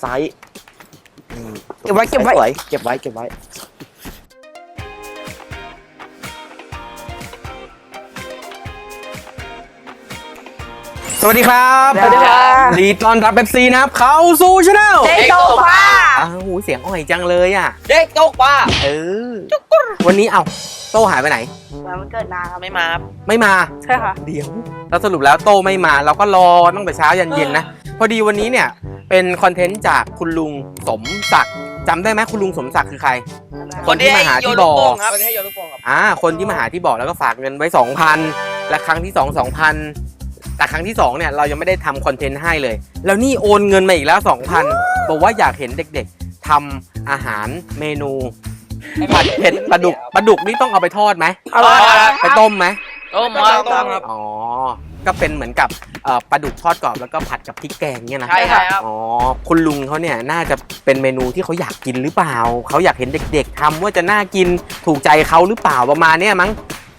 ไซส์นี่เก็บไว้เก็บไว้สวยเก็บไว้เก็บไว้ สวัสดีครับสวัสดีครับดีตอนรับเบปซีนะครับ เข้าสู่ช anel เจ๊โตฟ้าอ้าวหูเสียงอ่อยจังเลยอะ เด็กตกปลาเออ วันนี้เอาโต้หายไปไหนมันเกิดนาครับไม่มาครับไม่มา ใช่ค่ะ เดี๋ยวแล้วสรุปแล้วโต้ไม่มา เราก็รอตั้งแต่เช้ายันเย็นนะ พอดีวันนี้เนี่ย เป็นคอนเทนต์จากคุณลุงสมศักดิ์จำได้ไหมคุณลุงสมศักดิ์คือใคร คนที่มาหาที่บ่อ คนที่ให้โยนลูกโป่งครับอ่าคนที่มาหาที่บอกแล้วก็ฝากเงินไว้ 2,000 และครั้งที่ 2 2,000 แต่ครั้งที่ 2 เนี่ย เรายังไม่ได้ทำคอนเทนต์ให้เลย แล้วนี่โอนเงินมาอีกแล้ว 2,000 บอกว่าอยากเห็นเด็กๆทำอาหารเมนูผัดเผ็ดปลาดุกปลาดุกนี่ต้องเอาไปทอดไหมเอาไว้ไปต้มไหม ต้มมาต้มครับ อ๋อ ก็เป็นเหมือนกับเอ่อปลาดุกทอดกรอบแล้วก็ผัดกับพริกแกงเนี่ยนะใช่ใช่ครับ อ๋อคุณลุงเขาเนี่ยน่าจะเป็นเมนูที่เขาอยากกินหรือเปล่าเขาอยากเห็นเด็ก ๆทำว่าจะน่ากินถูกใจเขาหรือเปล่าประมาณเนี้ยมั้ง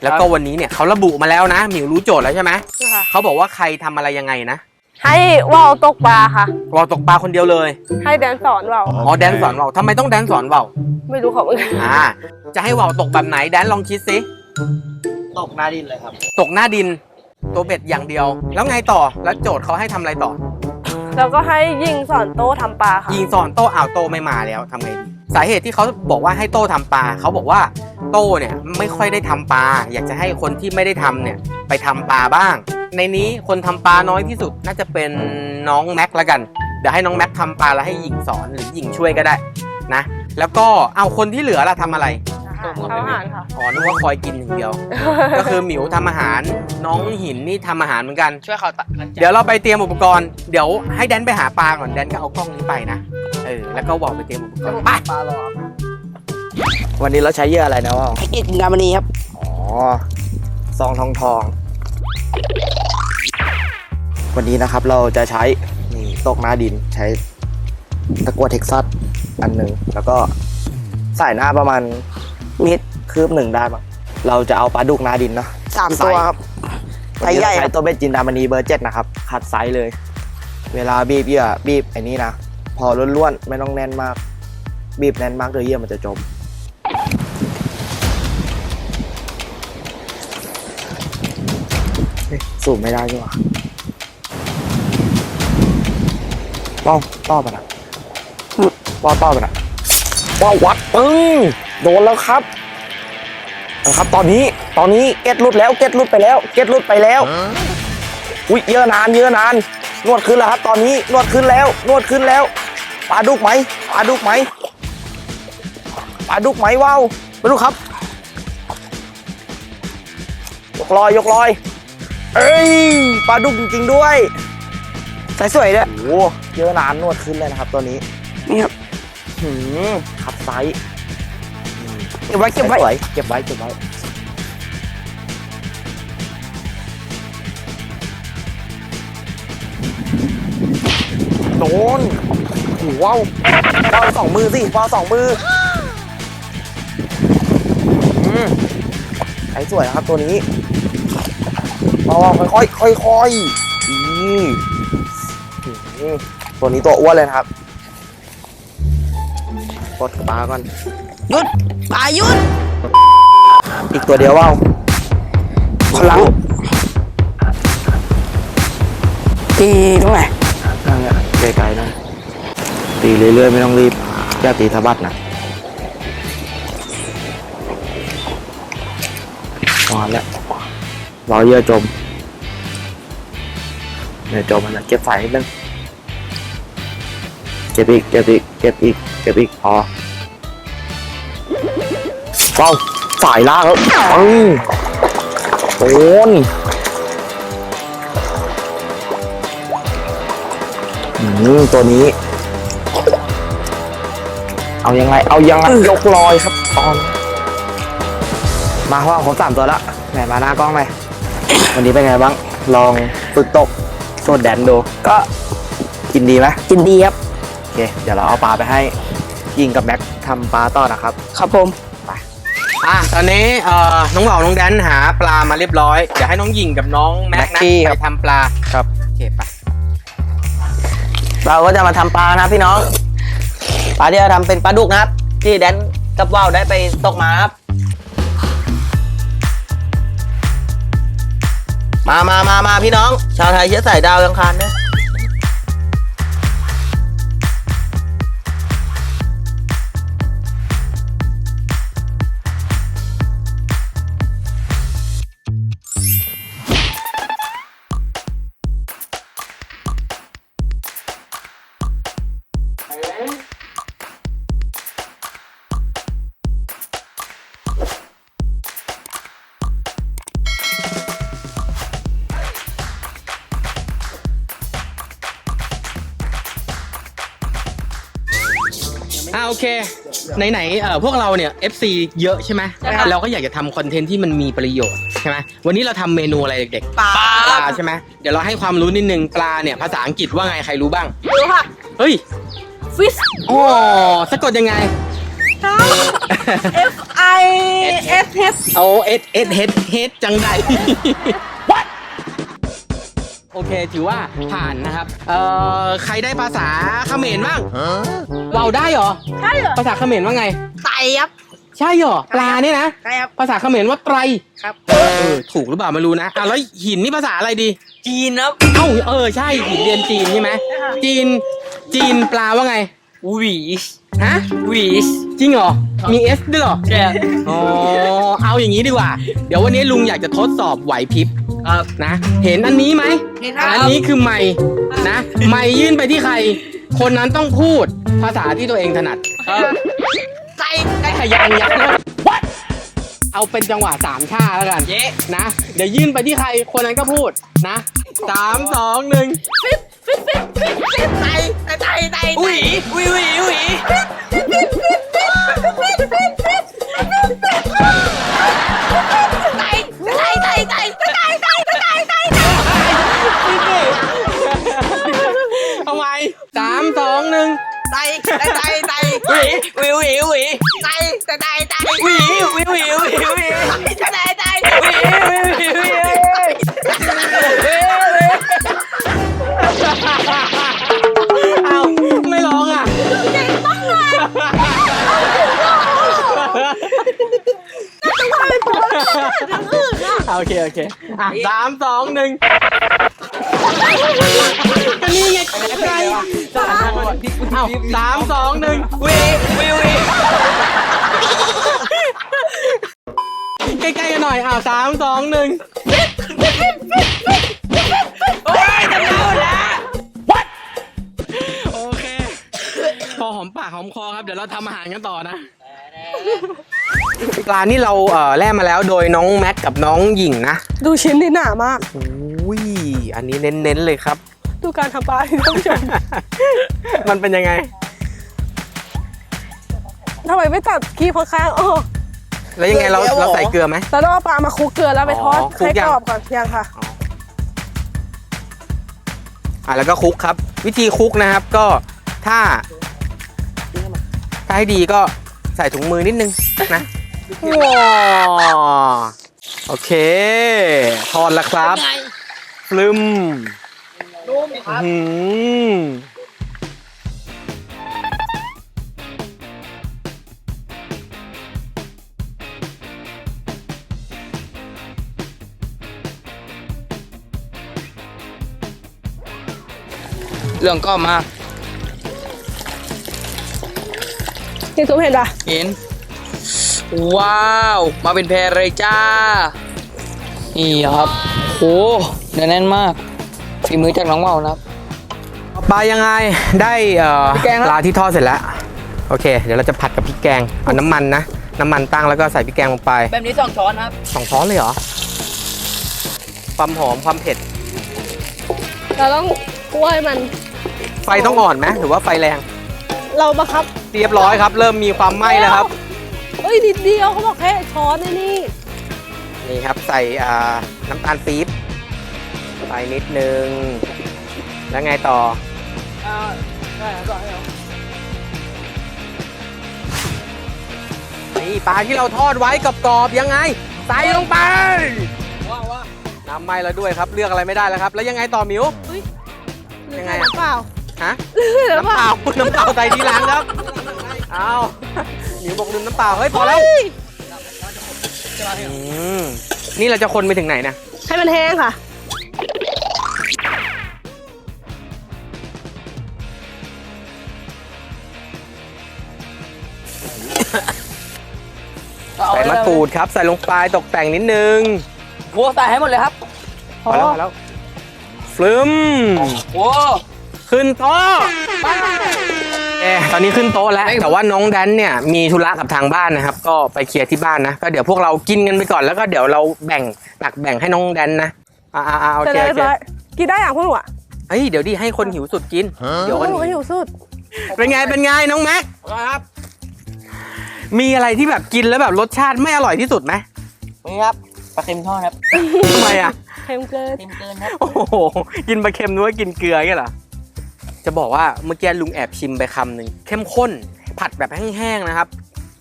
แล้วก็วันนี้เนี่ยเขาระบุมาแล้วนะหมิวรู้โจทย์แล้วใช่ไหมค่ะเขาบอกว่าใครทำอะไรยังไงนะให้ว่าวตกปลาค่ะวอลตกปลาคนเดียวเลยให้แดนสอนว่าวอ๋อแดนสอนว่าวทำไมต้องแดนสอนว่าวไม่รู้เขาเหมือนกันอ่าจะให้ว่าวตกแบบไหนแดนลองคิดสิตกหน้าดินเลยครับ ตกหน้าดิน ตัวเบ็ดอย่างเดียว แล้วไงต่อแล้วโจทย์เขาให้ทำอะไรต่อ แล้วก็ให้ยิงสอนโต้ทำปลาค่ะ ยิงสอนโต้อ้าวโต้ไม่มาแล้วทำไงดีสาเหตุที่เขาบอกว่าให้โต้ทำปลาเขาบอกว่าโต้เนี่ยไม่ค่อยได้ทำปลาอยากจะให้คนที่ไม่ได้ทำเนี่ยไปทำปลาบ้าง ในนี้คนทำปลาน้อยที่สุดน่าจะเป็นน้องแม็กแล้วกันเดี๋ยวให้น้องแม็กทำปลาแล้วให้หญิงสอนหรือหญิงช่วยก็ได้นะ แล้วก็เอาคนที่เหลือล่ะทำอะไร เขาอาหารค่ะ อ๋อนึกว่าคอยกินอย่างเดียว ก็คือหมิวทำอาหาร น้องหินนี่ทำอาหารเหมือนกัน ช่วยเขาตัดเดี๋ยวเราไปเตรียมอุปกรณ์ เดี๋ยวให้แดนไปหาปลาก่อน แดนก็เอากล้องนี้ไปนะ เออ แล้วก็บอกไปเตรียมอุปกรณ์ ไป ปลารอวันนี้เราใช้เหยื่ออะไรนะว่าวไอเกตดามณีครับ อ๋อ ซองทองทอง วันนี้นะครับเราจะใช้นี่ตกหน้าดินใช้ตะกั่วเท็กซัสอันหนึ่งแล้วก็ใส่หน้าประมาณ เมตรคืบหนึ่งได้มั้งเราจะเอาปลาดุกหน้าดินเนาะสามตัวครับวันนี้ไซส์ใหญ่เราครัใช้บตัวเบ็ดจินดามณีเบอร์เจ็ดนะครับคัดไซส์เลย เวลาบีบเหยื่อบีบไอ้นี้นะพอล้วนๆไม่ต้องแน่นมาก บีบแน่นมากเดี๋ยวเหยื่อมันจะจมเฮ้ยสูบไม่ได้ใช่หรอป้อป้อไปนะป้อป้อไปนะ ป้อวัดปึ้งโดนแล้วครับนะครับ ตอนนี้ตอนนี้เก็ตรุดแล้วเก็ตรุดไปแล้ว เก็ตรุดไปแล้วอุ้ยเยอะนานเยอะนาน นวดขึ้นแล้วครับ ตอนนี้นวดขึ้นแล้ว นวดขึ้นแล้วปลาดุกไหมปลาดุกไหมปลาดุกไหมว้าวปลาดุกครับ ยกลอยยกลอย เอ้ยปลาดุกจริงๆด้วยใสสวยด้วยโอ้โหเยอะนานนวดขึ้นเลยนะครับตัวนี้นี่ครับ หืมขับไซส์เก็บไว้เก็บไว้ สวยเก็บไว้เก็บไว้โดนโอ้โหว้าวว้าวสองมือสิว้าวสองมืออืมไอ้สวยนะครับตัวนี้ว้าวค่อยค่อยๆค่อยๆนี่อืมตัวนี้ตัวอ้วนเลยนะครับ กดปลาก่อนหยุดปลาหยุด อีกตัวเดียวว้าวพลังตีตรงไหนนั่นแหละไกลๆนะตีเรื่อยๆไม่ต้องรีบอย่าตีทะบัดนะวานแล้วรอเยื่อจมเนี่ยจมมันนะเก็บไฟนิดนึงเก็บอีกเก็บอีกเก็บอีก เก็บอีกพอเฝ้าสายล่ากแล้วปึ้งโอนตัวนี้ เอายังไง เอายังไงยกลอยครับตอน มาว่าผมสามตัวละไหนมาหน้ากล้องเลยวันนี้เป็นไงบ้าง ลองฝึกตกโซดแดนดู ก็กินดีไหมกินดีครับ เค เดี๋ยวเราเอาปลาไปให้ยิงกับแม็กทำปลาต่อนะครับ ครับผมอะตอนนี้เอ่อน้องเหว่าน้องแดนหาปลามาเรียบร้อยเดี๋ยวให้น้องหญิงกับน้องแม็กแม็นะกกี้ไปครับทำปลาครับ โอเคไปเราก็จะมาทำปลานะพี่น้อง ปลาที่เราทำเป็นปลาดุกนะครับ ที่แดนกับว่าวได้ไปตกมาครับ มามามามาพี่น้อง ชาวไทยเชื้อสายดาวอังคารนะ โอเค ไหนๆเอ่อพวกเราเนี่ย FC เยอะใช่ไหมเราก็อยากจะทำคอนเทนต์ที่มันมีประโยชน์ใช่ไหมวันนี้เราทำเมนูอะไรเด็กๆ ปลาปลาใช่ไหมเดี๋ยวเราให้ความรู้นิดนึงปลาเนี่ยภาษาอังกฤษว่าไงใครรู้บ้าง รู้ค่ะเฮ้ย fish อ๋อสะกดยังไง F I S H เอาเอสเอสเฮดเฮดจังใด โอเค ถือว่าผ่านนะครับ เอ่อ ใครได้ภาษาเขมรบ้างเราได้เหรอ ใช่เหรอภาษาเขมรว่าไง ไตครับ ใช่เหรอ ปลาเนี่ยนะ ใช่ครับ ภาษาเขมรว่าไตรครับ เออ ถูกหรือเปล่าไม่รู้นะ อะแล้วหินนี่ภาษาอะไรดี จีนครับ เอ้า เออ ใช่ หินเรียนจีนใช่ไหม จีน จีนปลาว่าไงหวีฮะหวีจริงเหรอ มีเอสด้วยเหรอใช่อ๋อ เอาอย่างนี้ดีกว่า เดี๋ยววันนี้ลุงอยากจะทดสอบไหวพริบ ครับนะ เห็นอันนี้ไหมเห็นครับ อันนี้คือไม้นะไม้ยื่นไปที่ใคร คนนั้นต้องพูดภาษาที่ตัวเองถนัดครับไตได้ขยังยังเอาเป็นจังหวะสามชาแล้วกัน เย้นะ เดี๋ยวยื่นไปที่ใคร คนนั้นก็พูดนะสามสองหนึ่งไตไตไตไตหวีหวีหวีหวี ไตไตไตไตหวีหวีหวีหวีไตไตไตไตหวีหวีหวีหวีหวีไตไตไตหวีหวีหวีเอาไม่ร้องอะโอเคโอเคอะสามสองหนึ่ง ก็นี่ไงไกลเอาสามสองหนึ่งวีวีวีใกล้ๆกันหน่อยอ่าวสามสองหนึ่งโอ้ยจะเข้าแล้วโอเค พอหอมปากหอมคอครับ เดี๋ยวเราทำอาหารกันต่อนะ ปลานี่เราเอ่อแล่มาแล้วโดยน้องแม็กกับน้องหญิงนะ ดูชิ้นนี่หนามาก อุ้ยอันนี้เน้นๆเลยครับ ดูการทำปลาท่านผู้ชมมันเป็นยังไงทำไมไม่ตัดขี้ข้างๆออกแล้วยังไงเราเราใส่เกลือไหมเราต้องเอาปลามาคลุกเกลือแล้วไปทอดอ๋อคลุกให้ยัง กรอบก่อนยังค่ะ อะแล้วก็คลุกครับ วิธีคลุกนะครับก็ถ้า ถ้าให้ดีก็ใส่ถุงมือนิดนึงนะว้าวโอเค ทอดแล้วครับ ปลึมนุ่มครับอื้อหือเรื่องก็มานี่ตุ้มเห็นปะเห็น ว้าว มาเป็นแพรเลยจ้า นี่ครับ โอ้เนื้อแน่นมากฝีมือจากน้องว่าวนะครับ ปลายังไงได้เอ่อพริกแกงครับปลาที่ทอดเสร็จแล้ว โอเค เดี๋ยวเราจะผัดกับพริกแกงเอาน้ำมันนะน้ำมันตั้งแล้วก็ใส่พริกแกงลงไปแบบนี้สองช้อนครับ สองช้อนเลยเหรอความหอมความเผ็ดเราต้องคั่วให้มันไฟต้องอ่อนไหมหรือว่าไฟแรงเราบังคับเรียบร้อยครับ เริ่มมีความไหม้แล้วครับ เอ้ยนิดเดียวเขาบอกแค่ช้อนในนี่นี่ครับใส่อ่า น้ำตาลปี๊บไปนิดนึง แล้วไงต่อนี่ปลาที่เราทอดไว้กรอบๆยังไง ใส่ลงไปว้าวว้าวน้ำไหม้แล้วด้วยครับ เลือกอะไรไม่ได้แล้วครับ แล้วยังไงต่อหมิว ยังไงอะ เปล่าฮะน้ำเปล่าน้ำเปล่าใส่ทีหลังครับเอาหมิวบอกลืมน้ำเปล่า เฮ้ย พอแล้ว อืม นี่เราจะคนไปถึงไหนนะให้มันแห้งค่ะ ใส่มะกรูดครับ ใส่ลงไปตกแต่งนิดนึงวัวใส่ให้หมดเลยครับพอแล้วพอแล้วฟลึมวัวขึ้นโต๊ะ เอ๊ะตอนนี้ขึ้นโต๊ะแล้วแต่ว่าน้องแดนเนี่ยมีธุระกับทางบ้านนะครับ ก็ไปเคลียร์ที่บ้านนะก็เดี๋ยวพวกเรากินกันไปก่อนแล้วก็เดี๋ยวเราแบ่งตักแบ่งให้น้องแดนนะอ่าอ่าโอเสร็จเคแล้วโอเรียบเคร้อยกินได้อย่างพวกหนูอะเฮ้ยเดี๋ยวดิให้คนหิวสุดกินเดี๋ยวพวคกนหนูก็หิวหิวสุด เป็นไงเป็นไงน้องแม็กครับ มีอะไรที่แบบกินแล้วแบบรสชาติไม่อร่อยที่สุดไหมนี่ครับปลาเค็มทอดครับทำไมอะเค็มเกินเค็มเกินครับโอ้โหกินปลาเค็มนึกว่ากินเกลือเงี้ยเหรอ จะบอกว่าเมื่อกี้ลุงแอบชิมไปคำหนึ่งเข้มข้น ผัดแบบแห้งๆนะครับ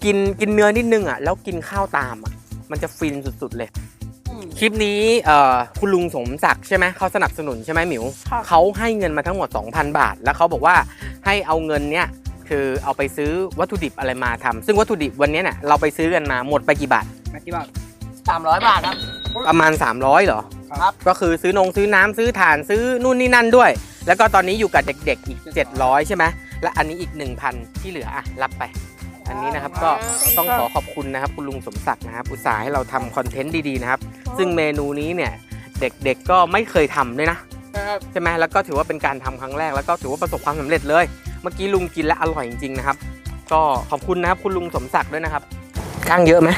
กินกินเนื้อนิดนึงอะแล้วกินข้าวตามอะมันจะฟินสุดๆเลย คลิปนี้เอ่อคุณลุงสมศักดิ์ใช่ไหมเขาสนับสนุนใช่ไหมหมิวค่ะเขาให้เงินมาทั้งหมด 2,000 บาท แล้วเขาบอกว่าให้เอาเงินเนี้ยคือเอาไปซื้อวัตถุดิบอะไรมาทำซึ่งวัตถุดิบวันเนี้ยเนี่ยเราไปซื้อกันมาหมดไปกี่บาทกี่บาทสามร้อยบาทครับ ประมาณ 300เหรอ ครับ ก็คือซื้อนงซื้อน้ำซื้อถ่านซื้อนู่นนี่นั่นด้วย แล้วก็ตอนนี้อยู่กับเด็กๆอีก 700 ใช่ไหมและอันนี้อีก 1,000 ที่เหลืออะรับไป อันนี้นะครับก็ต้องขอขอบคุณนะครับคุณลุงสมศักดิ์นะครับ อุตส่าห์ให้เราทำคอนเทนต์ดีๆนะครับ ซึ่งเมนูนี้เนี่ยเด็กๆก็ไม่เคยทำด้วยนะใช่ไหมแล้วก็ถือว่าเป็นการทำครั้งแรกแล้วก็ถือว่าประสบความสำเร็จเลย เมื่อกี้ลุงกินแล้วอร่อยจริงๆนะครับ ก็ขอบคุณนะครับคุณลุงสมศักดิ์ด้วยนะครับก้างเยอะไหม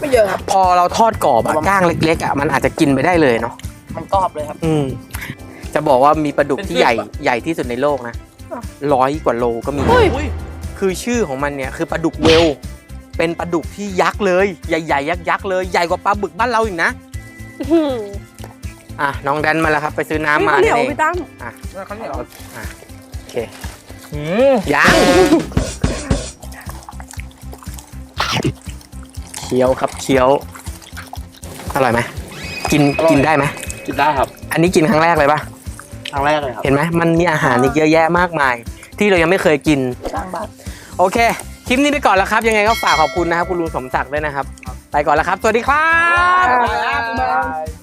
ไม่เยอะครับพอเราทอดกรอบอะก้างเล็กๆอะมันอาจจะกินไปได้เลยเนาะมันกรอบเลยครับ อืม จะบอกว่ามีปลาดุกเป็นที่ใหญ่สิบอะใหญ่ที่สุดในโลกนะอ้าวร้อยกว่าโลก็มีอุ้ยคือชื่อของมันเนี่ยคือปลาดุกเวล เป็นปลาดุกที่ยักษ์เลย ใหญ่ๆยักษ์ๆเลยใหญ่กว่าปลาบึกบ้านเราอีกนะอื้อหืออะน้องแดนมาแล้วครับ ไปซื้อน้ำมาข้าวเหนียวเองพี่ตั้มอะข้าวเหนียวอะโอเคอืมยังเคี้ยวครับเคี้ยวอร่อยไหมกินกินได้ไหมกินได้ครับ อันนี้กินครั้งแรกเลยปะ ครั้งแรกเลยครับ เห็นไหมมันมีอาหารอีกเยอะแยะมากมาย ที่เรายังไม่เคยกินสร้างบ้านโอเค คลิปนี้ไปก่อนแล้วครับ ยังไงก็ฝากขอบคุณนะครับ คุณลุงสมศักดิ์ด้วยนะครับ ไปก่อนแล้วครับ สวัสดีครับบ๊ายบาย